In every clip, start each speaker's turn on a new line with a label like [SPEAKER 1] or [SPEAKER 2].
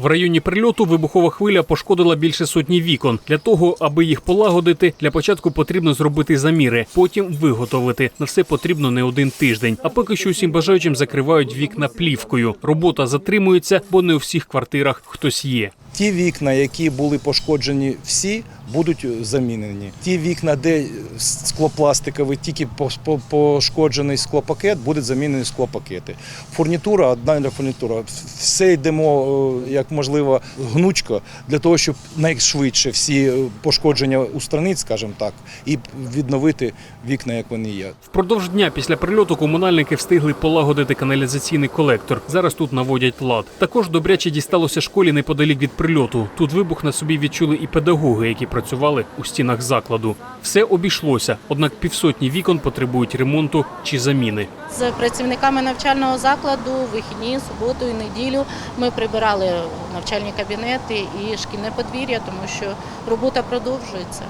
[SPEAKER 1] В районі прильоту вибухова хвиля пошкодила більше сотні вікон. Для того, аби їх полагодити, для початку потрібно зробити заміри, потім виготовити. На все потрібно не один тиждень. А поки що усім бажаючим закривають вікна плівкою. Робота затримується, бо не у всіх квартирах хтось є.
[SPEAKER 2] Ті вікна, які були пошкоджені всі, будуть замінені. Ті вікна, де склопластиковий, тільки по- по- пошкоджений склопакет, буде замінені склопакети. Фурнітура, одна фурнітура. Все йдемо е, як можливо гнучко для того, щоб найшвидше всі е, пошкодження устранити, скажімо так, і відновити вікна, як вони є.
[SPEAKER 1] Впродовж дня після прильоту комунальники встигли полагодити каналізаційний колектор. Зараз тут наводять лад. Також добряче дісталося школі неподалік від прильоту. Тут вибух на собі відчули і педагоги, які працювали у стінах закладу. Все обійшлося, однак півсотні вікон потребують ремонту чи заміни.
[SPEAKER 3] З працівниками навчального закладу вихідні, суботу і неділю ми прибирали навчальні кабінети і шкільне подвір'я, тому що робота продовжується.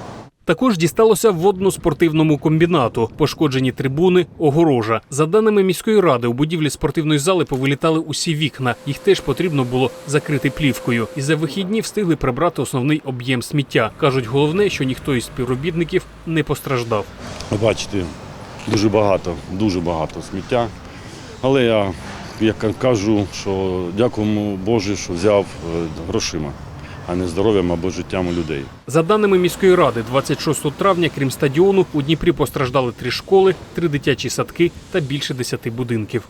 [SPEAKER 1] Також дісталося водно-спортивному комбінату, пошкоджені трибуни, огорожа. За даними міської ради, у будівлі спортивної зали повилітали усі вікна. Їх теж потрібно було закрити плівкою. І за вихідні встигли прибрати основний об'єм сміття. кажуть, головне, що ніхто із співробітників не постраждав.
[SPEAKER 4] Бачите, дуже багато, дуже багато сміття. Але я, як кажу, що дякуємо Боже, що взяв е, грошима, а не здоров'ям або життям людей.
[SPEAKER 1] За даними міської ради, 26 травня, крім стадіону, у Дніпрі постраждали три школи, три дитячі садки та більше десяти будинків.